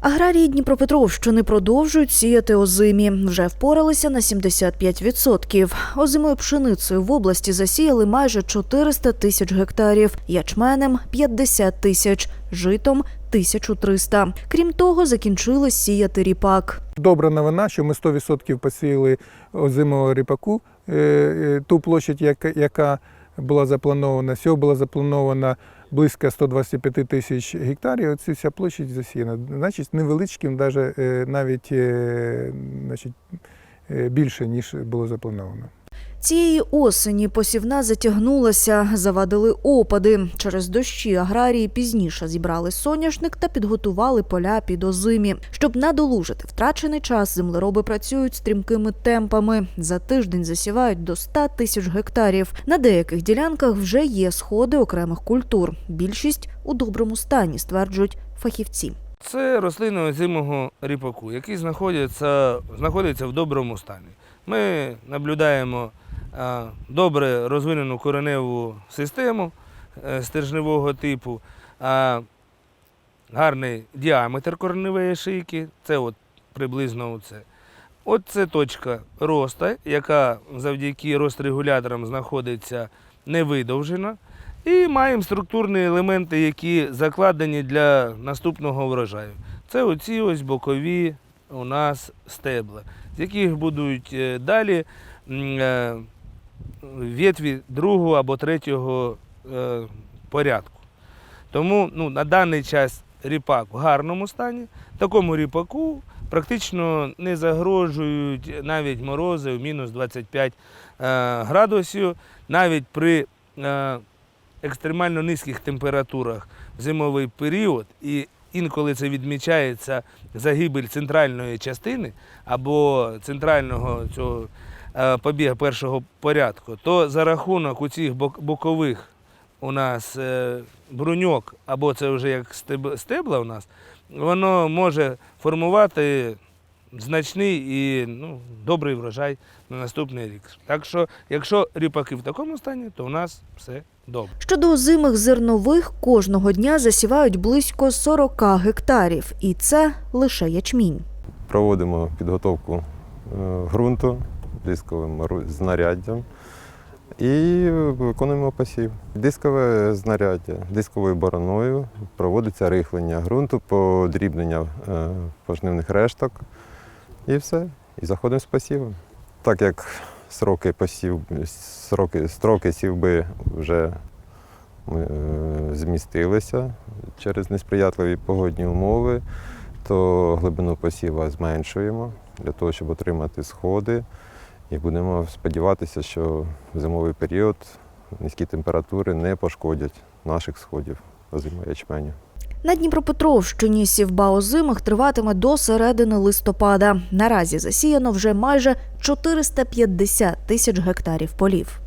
Аграрії Дніпропетровщини продовжують сіяти озимі. Вже впоралися на 75%. Озимою пшеницею в області засіяли майже 400 тисяч гектарів, ячменем – 50 тисяч, житом – 1300. Крім того, закінчили сіяти ріпак. Добра новина, що ми 100% посіяли озимого ріпаку. Е, е, Ту площадь, яка, яка була запланована, всього було заплановано близько 125 тисяч гектарів. Оці вся площадь засіяна. Значить, невеличким, е, навіть е, значить, е, більше, ніж було заплановано. Цієї осені посівна затягнулася, завадили опади. Через дощі аграрії пізніше зібрали соняшник та підготували поля під озимі. Щоб надолужити втрачений час, землероби працюють стрімкими темпами. За тиждень засівають до 100 тисяч гектарів. На деяких ділянках вже є сходи окремих культур. Більшість у доброму стані, стверджують фахівці. Це рослини озимого ріпаку, які знаходяться, знаходяться в доброму стані. Ми наблюдаємо добре розвинену кореневу систему е, стержневого типу, гарний діаметр кореневої шийки, це от приблизно оце. От це точка росту, яка завдяки рострегуляторам знаходиться невидовжена. І маємо структурні елементи, які закладені для наступного врожаю. Це оці ось бокові у нас стебла, з яких будуть е, далі е, ветві другого або третього е, порядку. Тому ну, на даний час ріпак в гарному стані. Такому ріпаку практично не загрожують навіть морози в мінус 25 е, градусів, навіть при екстремально низьких температурах в зимовий період, і інколи це відмічається загибель центральної частини або центрального цього е, побігу першого порядку, то за рахунок у цих бок- бокових у нас е, бруньок, або це вже як стеб- стебла у нас, воно може формувати значний і ну, добрий врожай на наступний рік. Так що, якщо ріпаки в такому стані, то у нас все добре. Щодо озимих зернових, кожного дня засівають близько 40 гектарів. І це лише ячмінь. Проводимо підготовку е, ґрунту дисковим знаряддям і виконуємо посів. Дискове знаряддя, дисковою бороною проводиться рихлення ґрунту, подрібнення е, пожнивних решток і все. І заходимо з посівом. Так як сроки посів, сроки, строки сівби вже е, змістилися через несприятливі погодні умови, то глибину посіва зменшуємо для того, щоб отримати сходи. І будемо сподіватися, що в зимовий період низькі температури не пошкодять наших сходів озимого ячменю. На Дніпропетровщині сівба озимих триватиме до середини листопада. Наразі засіяно вже майже 450 тисяч гектарів полів.